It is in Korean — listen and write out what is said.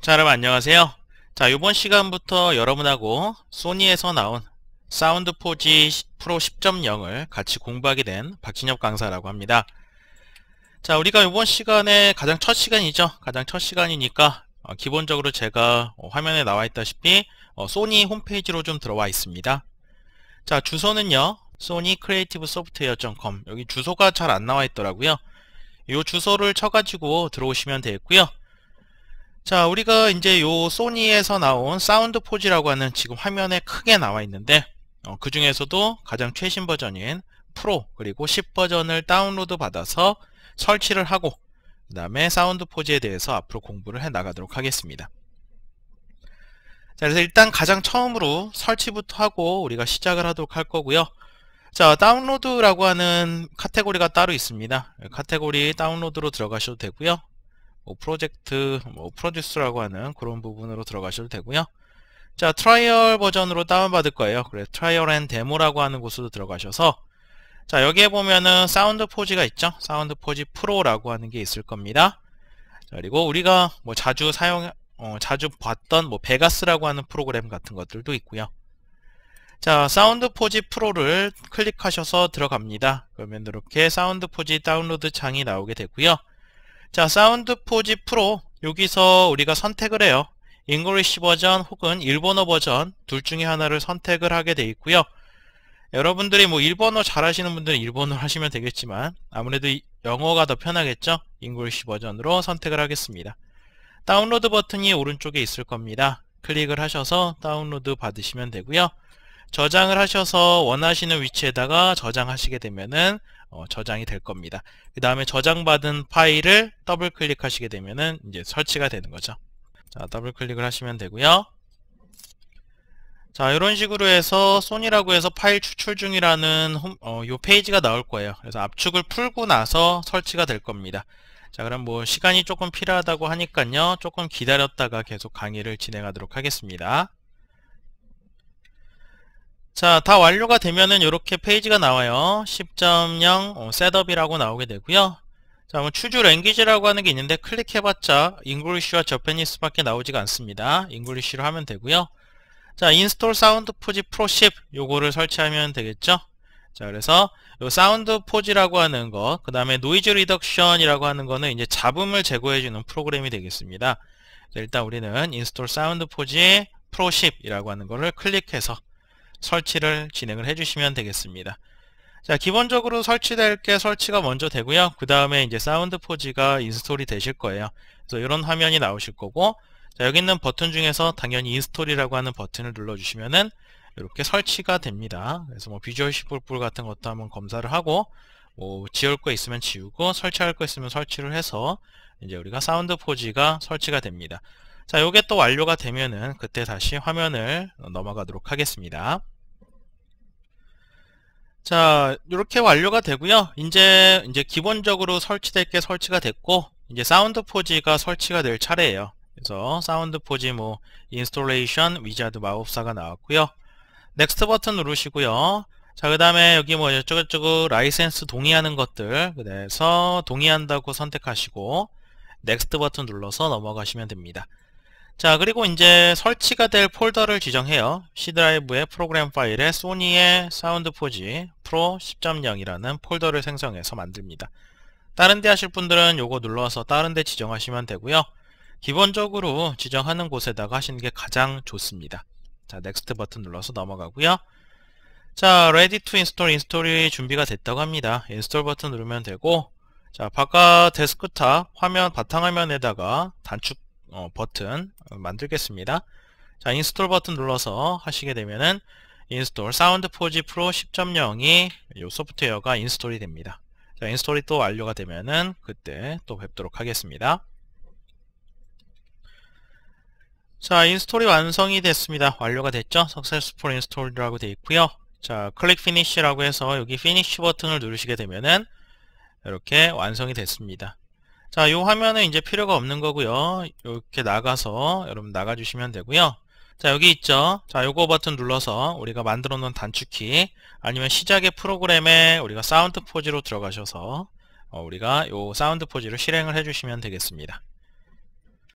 자 여러분 안녕하세요. 자 이번 시간부터 여러분하고 소니에서 나온 사운드 포지 프로 10.0을 같이 공부하게 된 박진엽 강사라고 합니다. 자 우리가 이번 시간에 가장 첫 시간이죠. 가장 첫 시간이니까 어, 기본적으로 제가 어, 화면에 나와 있다시피 어, 소니 홈페이지로 좀 들어와 있습니다. 자 주소는요. 소니 크리에이티브 소프트웨어.com 여기 주소가 잘 안 나와 있더라고요. 이 주소를 쳐가지고 들어오시면 되겠고요 자 우리가 이제 요 소니에서 나온 사운드 포지라고 하는 지금 화면에 크게 나와 있는데 어, 그 중에서도 가장 최신 버전인 프로 그리고 10 버전을 다운로드 받아서 설치를 하고 그 다음에 사운드 포지에 대해서 앞으로 공부를 해 나가도록 하겠습니다. 자 그래서 일단 가장 처음으로 설치부터 하고 우리가 시작을 하도록 할 거고요. 자 다운로드라고 하는 카테고리가 따로 있습니다. 카테고리 다운로드로 들어가셔도 되고요 뭐 프로젝트, 뭐 프로듀스라고 하는 그런 부분으로 들어가셔도 되고요. 자, 트라이얼 버전으로 다운받을 거예요. 그래서 트라이얼 앤 데모라고 하는 곳으로 들어가셔서 자, 여기에 보면은 사운드 포지가 있죠. 사운드 포지 프로라고 하는 게 있을 겁니다. 자, 그리고 우리가 뭐 자주 사용 어, 자주 봤던 뭐 베가스라고 하는 프로그램 같은 것들도 있고요. 자, 사운드 포지 프로를 클릭하셔서 들어갑니다. 그러면 이렇게 사운드 포지 다운로드 창이 나오게 되고요. 자, 사운드 포지 프로 여기서 우리가 선택을 해요. 잉글리시 버전 혹은 일본어 버전 둘 중에 하나를 선택을 하게 돼 있고요. 여러분들이 뭐 일본어 잘하시는 분들은 일본어 하시면 되겠지만 아무래도 영어가 더 편하겠죠. 잉글리시 버전으로 선택을 하겠습니다. 다운로드 버튼이 오른쪽에 있을 겁니다. 클릭을 하셔서 다운로드 받으시면 되고요. 저장을 하셔서 원하시는 위치에다가 저장하시게 되면은 어, 저장이 될 겁니다. 그 다음에 저장받은 파일을 더블 클릭하시게 되면은 이제 설치가 되는 거죠. 자, 더블 클릭을 하시면 되고요. 자, 이런 식으로 해서 소니라고 해서 파일 추출 중이라는 홈, 어, 요 페이지가 나올 거예요. 그래서 압축을 풀고 나서 설치가 될 겁니다. 자, 그럼 뭐 시간이 조금 필요하다고 하니까요. 조금 기다렸다가 계속 강의를 진행하도록 하겠습니다. 자, 다 완료가 되면은 이렇게 페이지가 나와요. 10.0 어, 셋업이라고 나오게 되고요. 자, 뭐 추주 랭귀지라고 하는 게 있는데 클릭해봤자 잉글리쉬와 저페니스밖에 나오지가 않습니다. 잉글리쉬로 하면 되고요. 자, 인스톨 사운드 포지 프로 10 요거를 설치하면 되겠죠. 자, 그래서 요 사운드 포지라고 하는 거, 그 다음에 노이즈 리덕션이라고 하는 거는 이제 잡음을 제거해주는 프로그램이 되겠습니다. 자, 일단 우리는 인스톨 사운드 포지 프로 10이라고 하는 거를 클릭해서 설치를 진행을 해주시면 되겠습니다. 자, 기본적으로 설치될 게 설치가 먼저 되고요. 그 다음에 이제 사운드 포지가 인스톨이 되실 거예요. 그래서 이런 화면이 나오실 거고, 자, 여기 있는 버튼 중에서 당연히 인스톨이라고 하는 버튼을 눌러주시면은 이렇게 설치가 됩니다. 그래서 뭐 비주얼 시볼풀 같은 것도 한번 검사를 하고, 뭐 지울 거 있으면 지우고, 설치할 거 있으면 설치를 해서 이제 우리가 사운드 포지가 설치가 됩니다. 자, 요게 또 완료가 되면은 그때 다시 화면을 넘어가도록 하겠습니다. 자, 이렇게 완료가 되고요. 이제 이제 기본적으로 설치될 게 설치가 됐고 이제 사운드 포지가 설치가 될 차례예요. 그래서 사운드 포지 뭐 인스톨레이션 위자드 마법사가 나왔고요. 넥스트 버튼 누르시고요. 자, 그 다음에 여기 뭐 이쪽저쪽 라이센스 동의하는 것들 그래서 동의한다고 선택하시고 넥스트 버튼 눌러서 넘어가시면 됩니다. 자 그리고 이제 설치가 될 폴더를 지정해요. C 드라이브의 프로그램 파일에 소니의 사운드 포지 프로 10.0이라는 폴더를 생성해서 만듭니다. 다른 데 하실 분들은 요거 눌러서 다른 데 지정하시면 되고요. 기본적으로 지정하는 곳에다가 하시는 게 가장 좋습니다. 자 넥스트 버튼 눌러서 넘어가고요. 자 ready to 인스톨이 준비가 됐다고 합니다. 인스톨 버튼 누르면 되고 자 바깥 데스크탑 화면 바탕화면에다가 단축 어, 버튼 만들겠습니다. 자, 인스톨 버튼 눌러서 하시게 되면은 인스톨 사운드 포지 프로 10.0이 이 소프트웨어가 인스톨이 됩니다. 자, 인스톨이 또 완료가 되면은 그때 또 뵙도록 하겠습니다. 자, 인스톨이 완성이 됐습니다. 완료가 됐죠? Successful Install이라고 되어 있고요. 자, 클릭 피니쉬라고 해서 여기 피니쉬 버튼을 누르시게 되면은 이렇게 완성이 됐습니다. 자, 이 화면은 이제 필요가 없는 거고요. 이렇게 나가서 여러분 나가 주시면 되고요. 자, 여기 있죠. 자, 요거 버튼 눌러서 우리가 만들어 놓은 단축키 아니면 시작의 프로그램에 우리가 사운드 포지로 들어가셔서 어, 우리가 요 사운드 포지를 실행을 해 주시면 되겠습니다.